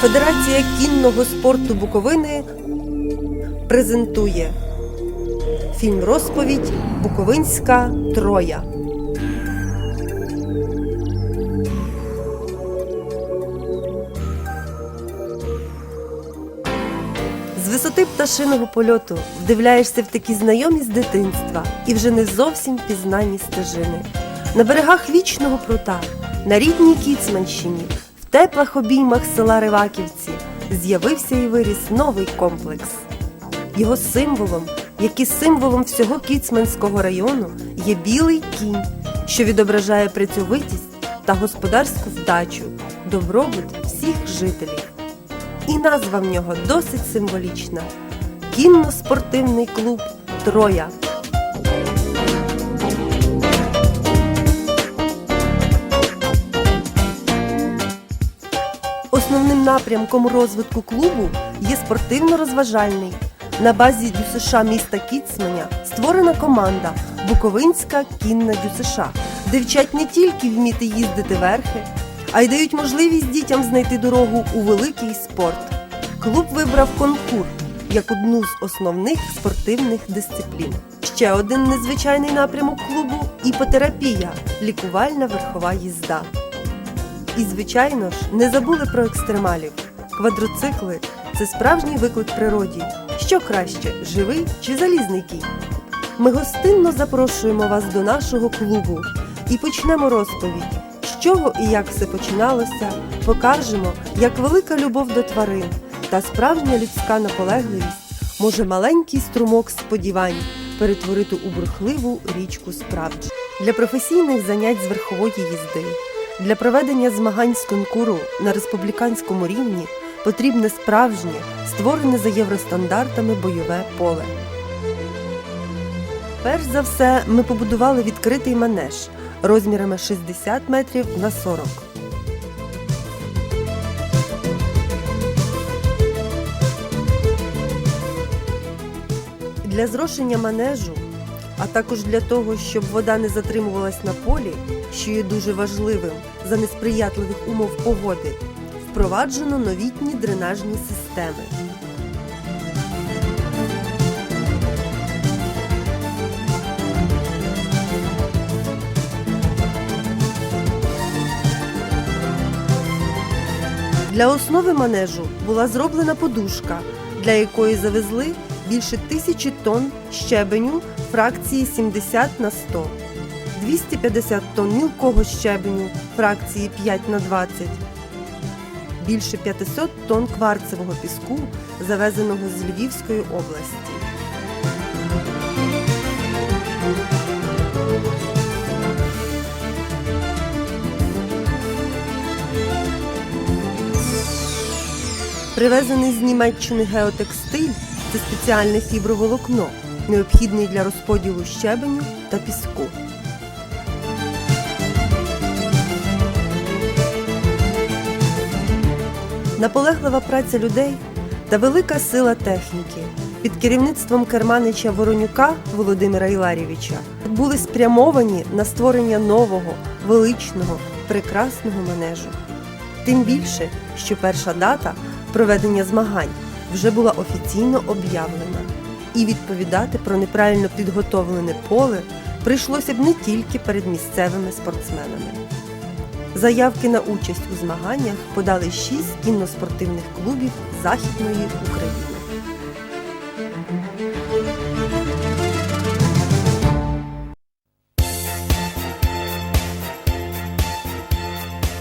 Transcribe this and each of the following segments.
Федерація кінного спорту Буковини презентує фільм розповідь Буковинська Троя. З висоти пташиного польоту вдивляєшся в такі знайомі з дитинства і вже не зовсім пізнані стежини. На берегах вічного прута, на рідній Кіцманщині, в теплих обіймах села Риваківці з'явився і виріс новий комплекс. Його символом, як і символом всього Кіцманського району, є білий кінь, що відображає працьовитість та господарську вдачу, добробут всіх жителів. І назва в нього досить символічна: кінно-спортивний клуб Троя. Напрямком розвитку клубу є спортивно-розважальний. На базі ДЮСШ міста Кіцманя створена команда Буковинська кінна ДЮСШ, де вчать не тільки вміти їздити верхи, а й дають можливість дітям знайти дорогу у великий спорт. Клуб вибрав конкур як одну з основних спортивних дисциплін. Ще один незвичайний напрямок клубу іпотерапія лікувальна верхова їзда. І, звичайно ж, не забули про екстремалів. Квадроцикли це справжній виклик природі. Що краще, живий чи залізний кінь? Ми гостинно запрошуємо вас до нашого клубу і почнемо розповідь, з чого і як все починалося. Покажемо, як велика любов до тварин та справжня людська наполегливість може маленький струмок сподівань перетворити у бурхливу річку справді. Для професійних занять з верхової їзди. Для проведення змагань з конкуру на республіканському рівні потрібне справжнє, створене за євростандартами бойове поле. Перш за все, ми побудували відкритий манеж розмірами 60 метрів на 40. Для зрошення манежу, а також для того, щоб вода не затримувалась на полі, що є дуже важливим за несприятливих умов погоди, впроваджено новітні дренажні системи. Для основи манежу була зроблена подушка, для якої завезли більше тисячі тонн щебеню фракції 70 на 100, 250 тонн мілкого щебеню фракції 5 на 20, більше 500 тонн кварцевого піску, завезеного з Львівської області. Привезений з Німеччини геотекстиль це спеціальне фіброволокно, необхідне для розподілу щебеню та піску. Наполеглива праця людей та велика сила техніки під керівництвом керманича Воронюка Володимира Іларєвича були спрямовані на створення нового, величного, прекрасного манежу. Тим більше, що перша дата проведення змагань вже була офіційно об'явлена, і відповідати про неправильно підготовлене поле прийшлося б не тільки перед місцевими спортсменами. Заявки на участь у змаганнях подали шість кінноспортивних клубів Західної України.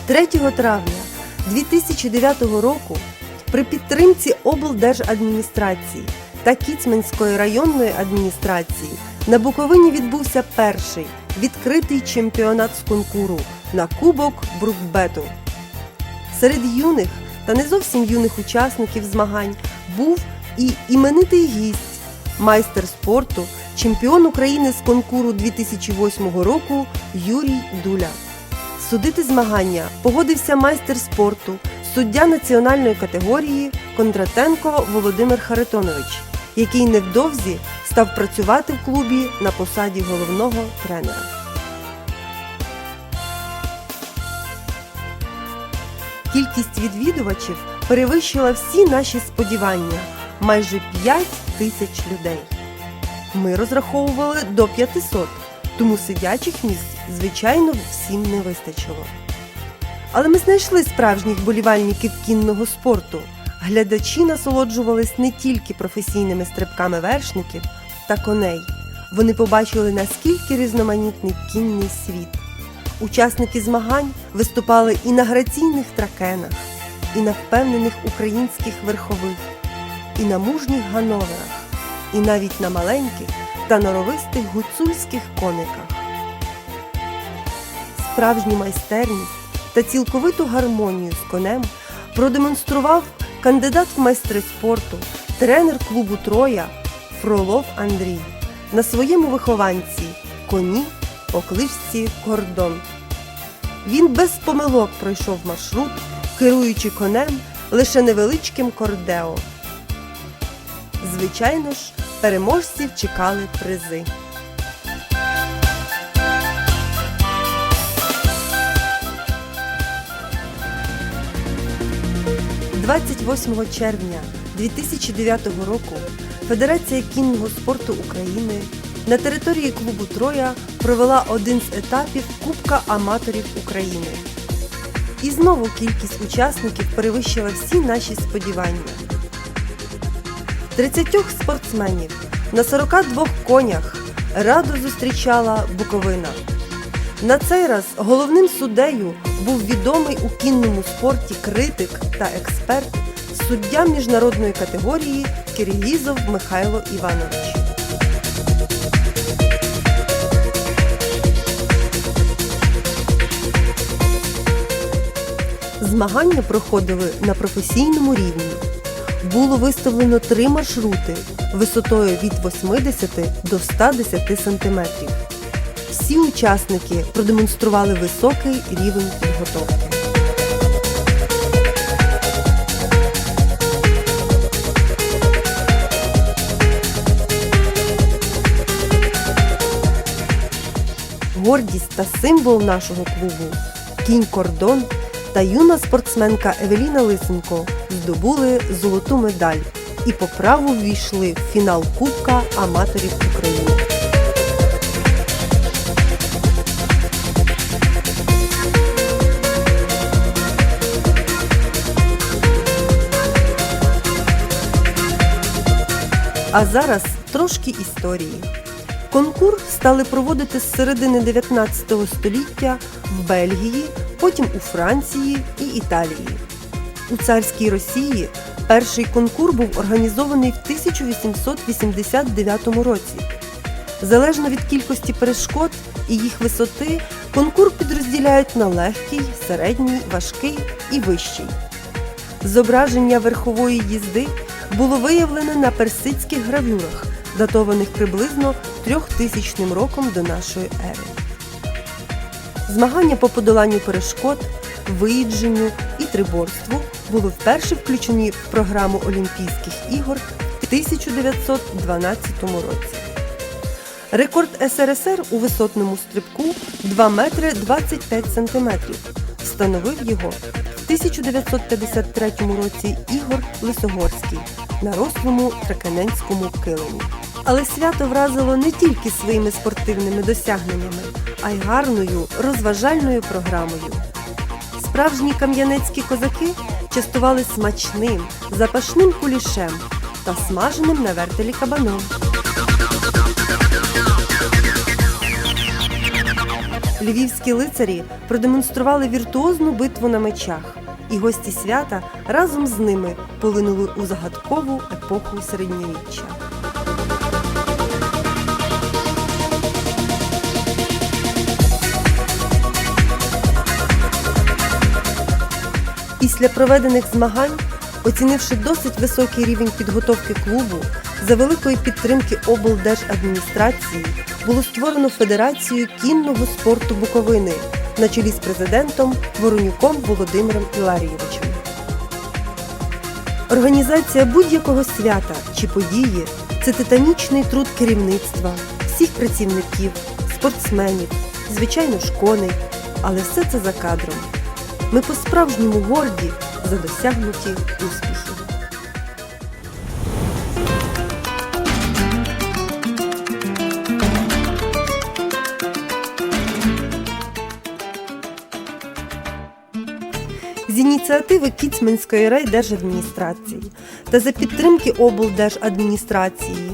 Третього травня 2009 року при підтримці облдержадміністрації та Кіцманської районної адміністрації на Буковині відбувся перший відкритий чемпіонат з конкуру на Кубок Брукбету. Серед юних та не зовсім юних учасників змагань був і іменитий гість, майстер спорту, чемпіон України з конкуру 2008 року Юрій Дуля. Судити змагання погодився майстер спорту, суддя національної категорії Кондратенко Володимир Харитонович, який невдовзі став працювати в клубі на посаді головного тренера. Кількість відвідувачів перевищила всі наші сподівання майже 5 тисяч людей. Ми розраховували до 500, тому сидячих місць, звичайно, всім не вистачило. Але ми знайшли справжніх болівальників кінного спорту. Глядачі насолоджувались не тільки професійними стрибками вершників та коней. Вони побачили, наскільки різноманітний кінний світ. Учасники змагань виступали і на граційних тракенах, і на впевнених українських верхових, і на мужніх гановерах, і навіть на маленьких та норовистих гуцульських кониках. Справжню майстерність та цілковиту гармонію з конем продемонстрував кандидат в майстри спорту, тренер клубу Троя Фролов Андрій на своєму вихованці коні по кличці Кордон. Він без помилок пройшов маршрут, керуючи конем лише невеличким кордео. Звичайно ж, переможців чекали призи. – 28 червня 2009 року Федерація кінного спорту України на території клубу Троя провела один з етапів Кубка аматорів України. І знову кількість учасників перевищила всі наші сподівання. 30 спортсменів на 42 конях радо зустрічала Буковина. На цей раз головним суддею був відомий у кінному спорті критик та експерт, суддя міжнародної категорії Киргізов Михайло Іванович. Змагання проходили на професійному рівні. Було виставлено три маршрути висотою від 80 до 110 сантиметрів. Всі учасники продемонстрували високий рівень підготовки. Гордість та символ нашого клубу кінь кордон та юна спортсменка Евеліна Лисенко здобули золоту медаль і по праву ввійшли в фінал Кубка аматорів України. А зараз трошки історії. Конкурс стали проводити з середини 19 століття в Бельгії, потім у Франції і Італії. У царській Росії перший конкурс був організований в 1889 році. Залежно від кількості перешкод і їх висоти, конкурс підрозділяють на легкий, середній, важкий і вищий. Зображення верхової їзди було виявлене на персидських гравюрах, датованих приблизно 3000 роком до нашої ери. Змагання по подоланню перешкод, виїдженню і триборству були вперше включені в програму Олімпійських ігор в 1912 році. Рекорд СРСР у висотному стрибку 2 метри 25 сантиметрів. Встановив його в 1953 році Ігор Лисогорський на рослому траканенському килимі. Але свято вразило не тільки своїми спортивними досягненнями, а й гарною розважальною програмою. Справжні кам'янецькі козаки частували смачним, запашним кулішем та смаженим на вертелі кабаном. Львівські лицарі продемонстрували віртуозну битву на мечах, і гості свята разом з ними полинули у загадкову епоху середньовіччя. Після проведених змагань, оцінивши досить високий рівень підготовки клубу, за великої підтримки облдержадміністрації було створено Федерацію кінного спорту Буковини на чолі з президентом Воронюком Володимиром Іларійовичем. Організація будь-якого свята чи події це титанічний труд керівництва, всіх працівників, спортсменів, звичайно ж коней, але все це за кадром. ми по-справжньому горді за досягнуті успіхи. Ініціативи Кіцманської райдержадміністрації та за підтримки облдержадміністрації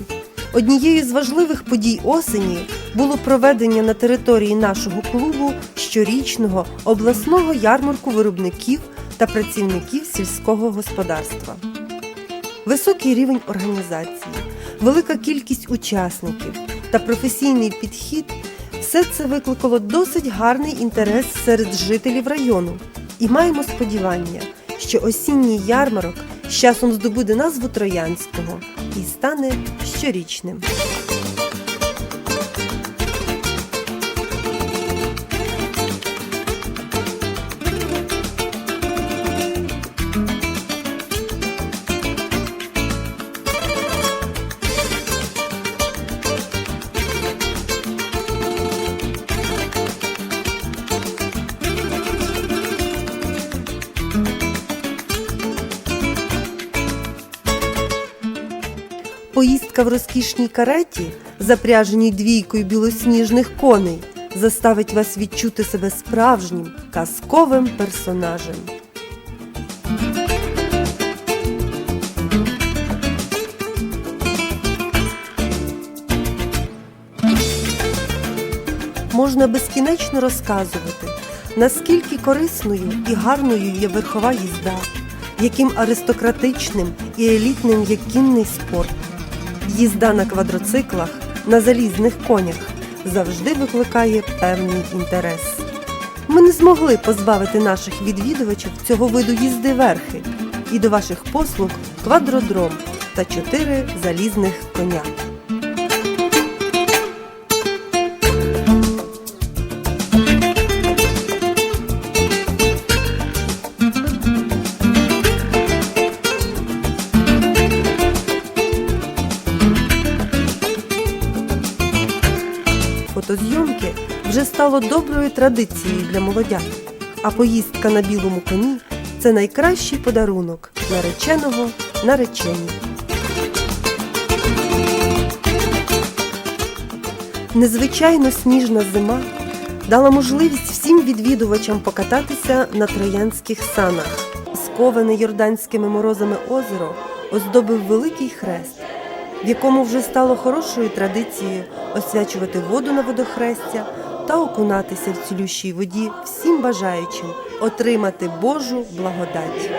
однією з важливих подій осені було проведення на території нашого клубу щорічного обласного ярмарку виробників та працівників сільського господарства. Високий рівень організації, велика кількість учасників та професійний підхід все це викликало досить гарний інтерес серед жителів району. І маємо сподівання, що осінній ярмарок з часом здобуде назву Троянського і стане щорічним. Поїздка в розкішній кареті, запряженій двійкою білосніжних коней, заставить вас відчути себе справжнім казковим персонажем. Можна безкінечно розказувати, наскільки корисною і гарною є верхова їзда, яким аристократичним і елітним є кінний спорт. Їзда на квадроциклах, на залізних конях завжди викликає певний інтерес. Ми не змогли позбавити наших відвідувачів цього виду їзди верхи, і до ваших послуг квадродром та чотири залізних коня. Фотозйомки вже стало доброю традицією для молодят, а поїздка на білому коні це найкращий подарунок нареченого нареченій. Незвичайно сніжна зима дала можливість всім відвідувачам покататися на троянських санах. Сковане йорданськими морозами озеро оздобив великий хрест, в якому вже стало хорошою традицією освячувати воду на водохрестя та окунатися в цілющій воді всім бажаючим отримати Божу благодать.